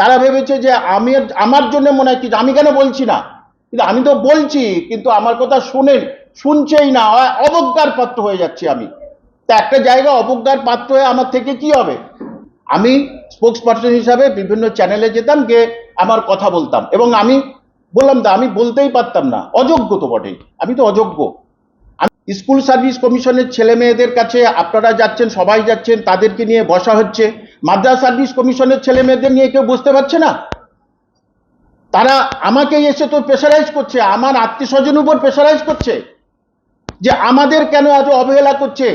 তারা ভেবেছে যে আমি আমার জন্য মনে হয় কি আমি কেন বলছি না? কিন্তু আমি তো বলছি, কিন্তু আমার কথা শোনেন, শুনছেই না অবজ্ঞার পাত্র হয়ে যাচ্ছি আমি। তা একটা জায়গা অবজ্ঞার পাত্র হয়ে আমার থেকে কি হবে? আমি স্পোক্স পার্সন হিসাবে বিভিন্ন চ্যানেলে যেতাম, গিয়ে আমার কথা বলতাম। এবং আমি বললাম, তো আমি বলতেই পারতাম না। অযোগ্য তো বটেই। আমি তো অযোগ্য। আমি স্কুল সার্ভিস কমিশনের ছেলে মেয়েদের কাছে আপনারা যাচ্ছেন, সবাই যাচ্ছেন, তাদেরকে নিয়ে বসা হচ্ছে। মাদ্রাস সার্ভিস কমিশনের ছেলে মেয়েদের নিয়ে কেউ বুঝতে পারছে না? তারা আমাকে এসে তো প্রেশারাইজ করছে আমার আত্মীয় স্বজন উপর প্রেশারাইজ করছে যে আমাদের কেন এত অবহেলা করছে?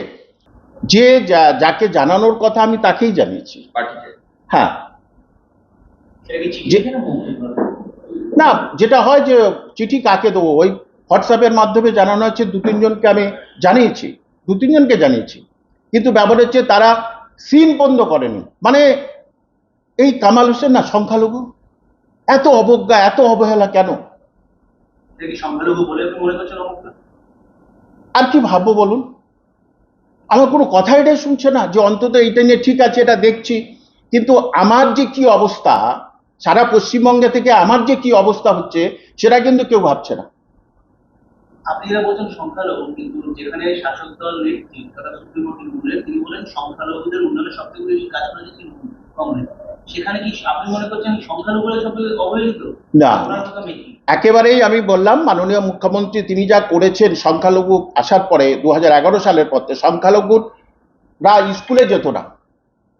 যে যাকে জানানোর কথা আমি তাকেই জানিয়েছি। হ্যাঁ। না যেটা হয় যে চিঠি কাকে দেবো? ওই হোয়াটসঅ্যাপের মাধ্যমে জানানো হচ্ছে দু তিনজনকে আমি জানিয়েছি। দু তিনজনকে জানিয়েছি। কিন্তু ব্যাপার হচ্ছে তারা সিন বন্ধ করেনি। মানে এই কামাল হোসেন না সংখ্যালঘু? এত অবজ্ঞা এত অবহেলা কেন? আর কি ভাববো বলুন? আমার কোনো কথা এটাই শুনছে না যে অন্তত এইটা নিয়ে ঠিক আছে এটা দেখছি। কিন্তু আমার যে কি অবস্থা সারা পশ্চিমবঙ্গে থেকে আমার যে কি অবস্থা হচ্ছে সেটা কিন্তু কেউ ভাবছে না। আপনি যেটা বলছেন সংখ্যালঘু কিন্তু যেখানে শাসক দল নেত্রী তথা সুপ্রিম কোর্টের বললেন তিনি বলেন সংখ্যালঘুদের উন্নয়নে সব থেকে বেশি কাজ করেছে তৃণমূল কংগ্রেস। সেখানে কি আপনি মনে করছেন সংখ্যালঘুরা সব অবহেলিত? না। একেবারেই আমি বললাম মাননীয় মুখ্যমন্ত্রী তিনি যা করেছেন সংখ্যালঘু আসার পরে দু এগারো সালের পর সংখ্যালঘুরা স্কুলে যেত না।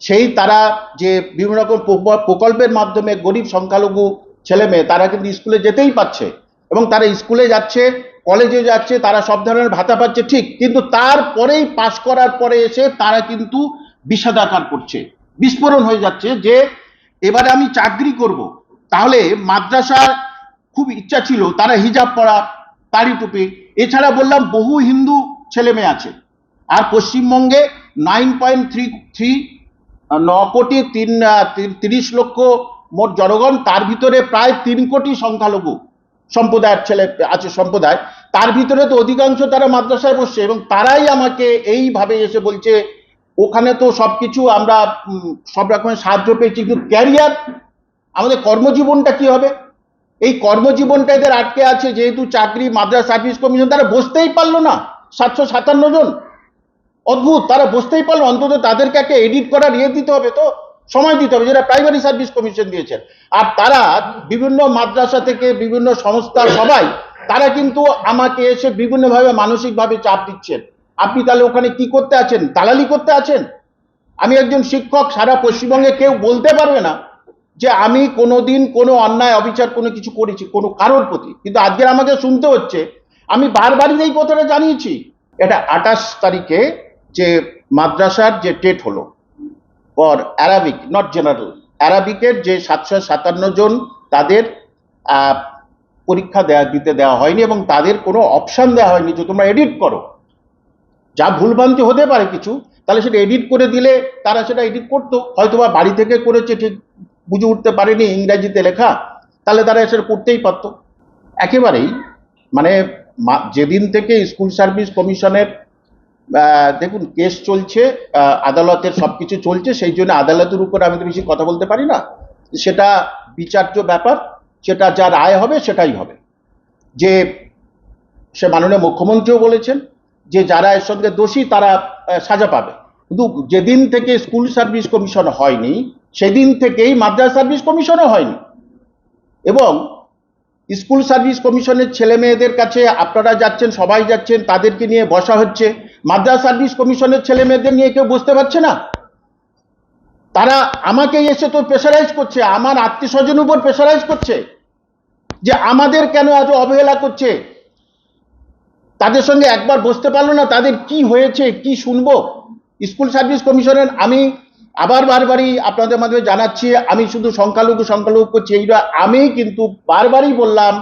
সেই তারা যে বিভিন্ন রকম প্রকল্পের মাধ্যমে গরিব সংখ্যালঘু ছেলে মেয়ে তারা কিন্তু স্কুলে যেতেই পাচ্ছে এবং তারা স্কুলে যাচ্ছে কলেজে যাচ্ছে, তারা সব ধরনের ভাতা পাচ্ছে, ঠিক। কিন্তু তারপরেই পাশ করার পরে এসে তারা কিন্তু বিষাদাকার করছে, বিস্ফোরণ হয়ে যাচ্ছে যে এবারে আমি চাকরি করব। তাহলে মাদ্রাসার খুব ইচ্ছা ছিল, তারা হিজাব পরা তাড়ি টুপি। এছাড়া বললাম বহু হিন্দু ছেলে মেয়ে আছে। আর পশ্চিমবঙ্গে নাইন পয়েন্ট থ্রি থ্রি, ন কোটি তিন, তিরিশ লক্ষ মোট জনগণ, তার ভিতরে প্রায় তিন কোটি সংখ্যালঘু সম্প্রদায়ের ছেলে আছে, সম্প্রদায়। তার ভিতরে তো অধিকাংশ তারা মাদ্রাসায় বসছে এবং তারাই আমাকে এইভাবে এসে বলছে ওখানে তো সবকিছু আমরা উম, সব রকমের সাহায্য পেয়েছি কিন্তু ক্যারিয়ার আমাদের কর্মজীবনটা কি হবে? এই কর্মজীবনটা এদের আটকে আছে যেহেতু চাকরি মাদ্রাস সার্ভিস কমিশন তারা বসতেই পারল না সাতশো সাতান্ন জন। অদ্ভুত তারা বসতেই পারল অন্তত তাদেরকে একটা এডিট করার ইয়ে দিতে হবে তো সময় দিতে হবে যেটা প্রাইমারি সার্ভিস কমিশন দিয়েছেন। আর তারা বিভিন্ন মাদ্রাসা থেকে বিভিন্ন সংস্থা সবাই তারা কিন্তু আমাকে এসে বিভিন্নভাবে মানসিকভাবে চাপ দিচ্ছেন। আপনি তাহলে ওখানে কি করতে আছেন? দালালি করতে আছেন? আমি একজন শিক্ষক, সারা পশ্চিমবঙ্গে কেউ বলতে পারবে না যে আমি কোনোদিন কোনো অন্যায়, অবিচার কোনো কিছু করেছি, কোনো কারোর প্রতি। কিন্তু আজকে আমাকে শুনতে হচ্ছে, আমি বারবারই এই কথাটা জানিয়েছি। এটা আঠাশ তারিখে যে মাদ্রাসার যে টেট হলো ফর অ্যারাবিক নট জেনারেল অ্যারাবিকের যে সাতশো সাতান্ন জন তাদের পরীক্ষা দেওয়া দিতে দেওয়া হয়নি এবং তাদের কোনো অপশান দেওয়া হয়নি যে তোমরা এডিট করো। যা ভুলভ্রান্তি হতে পারে কিছু, তাহলে সেটা এডিট করে দিলে তারা সেটা এডিট করতো। হয়তো বা বাড়ি থেকে করেছে ঠিক, বুঝে উঠতে পারেনি ইংরাজিতে লেখা, তাহলে তারা সেটা করতেই পারতো। একেবারেই মানে যেদিন থেকে স্কুল সার্ভিস কমিশনের দেখুন কেস চলছে আদালতের সব কিছু চলছে, সেই জন্য আদালতের উপর আমি তো বেশি কথা বলতে পারি না। সেটা বিচার্য ব্যাপার সেটা যা রায় হবে, সেটাই হবে। যে সে মাননীয় মুখ্যমন্ত্রীও বলেছেন যে যারা এর সঙ্গে দোষী, তারা সাজা পাবে। কিন্তু যেদিন থেকে স্কুল সার্ভিস কমিশন হয়নি, সেদিন থেকেই মাদ্রাস সার্ভিস কমিশনও হয়নি। এবং স্কুল সার্ভিস কমিশনের ছেলে মেয়েদের কাছে আপনারা যাচ্ছেন, সবাই যাচ্ছেন, তাদেরকে নিয়ে বসা হচ্ছে। মাদ্রাস সার্ভিস কমিশনের ছেলে মেয়েদের নিয়ে কেউ বুঝতে পারছে না। তারা আমাকে এসে তো প্রেশারাইজ করছে, আমার আত্মীয় স্বজন উপর প্রেশারাইজ করছে। যে আমাদের কেন এত অবহেলা করছে? তাদের সঙ্গে একবার বসতে পারল না, তাদের কি হয়েছে, কি শুনব? স্কুল সার্ভিস কমিশনের আমি আবার বারবারই আপনাদের মাধ্যমে জানাচ্ছি, আমি শুধু সংখ্যালঘু সংখ্যালঘু করছি, এইটা আমি কিন্তু বারবারই বললাম,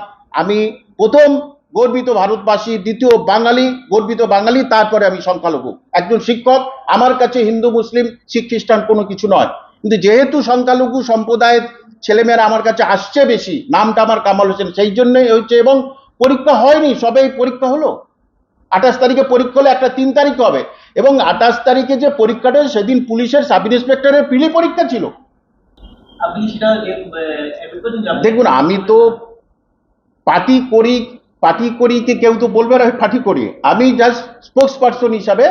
আমি প্রথম গর্বিত ভারতবাসী, দ্বিতীয় বাঙালি, গর্বিত বাঙালি, তারপরে আমি সংখ্যালঘু। একজন শিক্ষক, আমার কাছে হিন্দু, মুসলিম, শিখ, খ্রিস্টান কোনো কিছু নয়। কিন্তু যেহেতু সংখ্যালঘু সম্প্রদায়ের ছেলেমেয়েরা আমার কাছে আসছে বেশি নামটা আমার কামাল হোসেন সেই জন্যই হয়েছে এবং পরীক্ষা হয়নি সবে এই পরীক্ষা হলো। আঠাশ তারিখে পরীক্ষা হলে একটা তিন তারিখ হবে এবং আঠাশ তারিখে যে পরীক্ষাটা সেদিন পুলিশের সাব ইন্সপেক্টরের পিলি পরীক্ষা ছিল। দেখুন আমি তো পার্টি করি পার্টি করি কি কেউ তো বলবে না পার্টি করি। আমি জাস্ট স্পোক্স পার্সন হিসাবে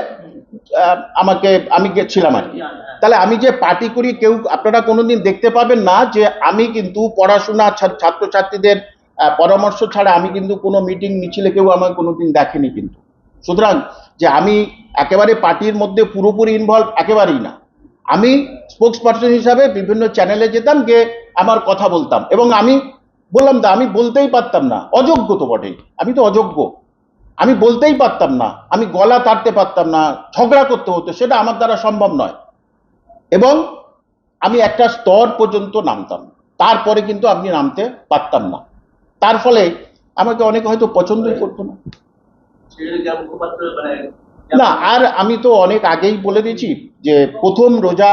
আমাকে আমি গেছিলাম আর কি। তাহলে আমি যে পার্টি করি, কেউ আপনারা কোনোদিন দেখতে পাবেন না যে আমি কিন্তু পড়াশোনা ছাত্রছাত্রীদের পরামর্শ ছাড়া আমি কিন্তু কোনো মিটিং মিছিলে কেউ আমার কোনোদিন দেখেনি কিন্তু। সুতরাং যে আমি একেবারে পার্টির মধ্যে পুরোপুরি ইনভলভ একেবারেই না। আমি স্পোক্স পার্সন হিসাবে বিভিন্ন চ্যানেলে যেতাম, গিয়ে আমার কথা বলতাম। এবং আমি বললাম তো আমি বলতেই পারতাম না। অযোগ্য তো বটেই। আমি তো অযোগ্য। আমি বলতেই পারতাম না। আমি গলা তাড়তে পারতাম না। ঝগড়া করতে হতো। সেটা আমার দ্বারা সম্ভব নয়। এবং আমি একটা স্তর পর্যন্ত নামতাম। তারপরে কিন্তু আপনি নামতে পারতাম না। তার ফলে আমাকে অনেকে হয়তো পছন্দই করতো না। না, আর আমি তো অনেক আগেই বলে দিয়েছি যে প্রথম রোজা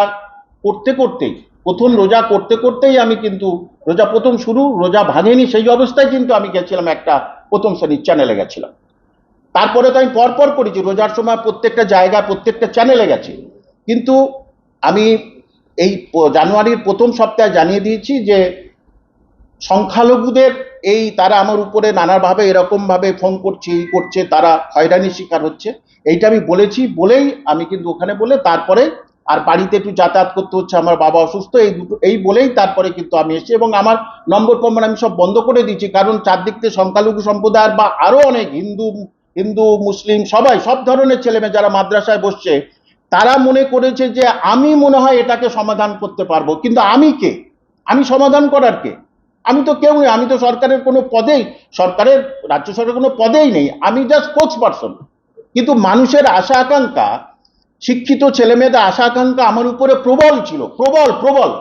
করতে করতেই, প্রথম রোজা করতে করতেই আমি কিন্তু রোজা প্রথম শুরু, রোজা ভাঙেনি সেই অবস্থায় কিন্তু আমি গেছিলাম একটা প্রথম শ্রেণির চ্যানেলে গেছিলাম। তারপরে তো আমি পরপর করেছি, রোজার সময় প্রত্যেকটা জায়গা, প্রত্যেকটা চ্যানেলে গেছি। কিন্তু আমি এই জানুয়ারির প্রথম সপ্তাহে জানিয়ে দিয়েছি যে সংখ্যালঘুদের এই তারা আমার উপরে নানাভাবে এরকমভাবে ফোন করছে এই করছে, তারা হয়রানির শিকার হচ্ছে। এইটা আমি বলেছি, বলেই আমি কিন্তু ওখানে বলে তারপরে আর বাড়িতে একটু যাতায়াত করতে হচ্ছে, আমার বাবা অসুস্থ, এই দুটো, এই বলেই তারপরে কিন্তু আমি এসেছি এবং আমার নম্বর প্রমাণ আমি সব বন্ধ করে দিয়েছি, কারণ চারদিক থেকে সংখ্যালঘু সম্প্রদায়ের বা আরও অনেক হিন্দু হিন্দু, মুসলিম, সবাই সব ধরনের ছেলেমেয়ে যারা মাদ্রাসায় বসছে তারা মনে করেছে যে আমি মনে হয় এটাকে সমাধান করতে পারব। কিন্তু আমি কে? আমি সমাধান করার কে? আমি তো কেউ আমি তো সরকারের কোনো পদেই, সরকারের, রাজ্য সরকারের কোনো পদেই নেই। আমি জাস্ট স্পোর্টস পার্সন কিন্তু মানুষের আশা আকাঙ্ক্ষা, শিক্ষিত ছেলেমেয়েদের আশা আকাঙ্ক্ষা আমার উপরে প্রবল ছিল, প্রবল প্রবল।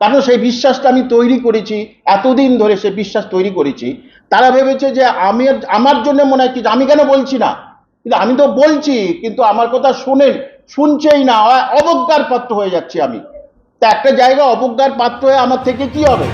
কারণ সেই বিশ্বাসটা আমি তৈরি করেছি, এতদিন ধরে সেই বিশ্বাস তৈরি করেছি। তারা ভেবেছে যে আমি আমার জন্য মনে হয় কি, আমি কেন বলছি না? কিন্তু আমি তো বলছি, কিন্তু আমার কথা শোনেন, শুনছেই না, অবজ্ঞার পাত্র হয়ে যাচ্ছি আমি। তা একটা জায়গা অবজ্ঞার পাত্র হয়ে আমার থেকে কি হবে?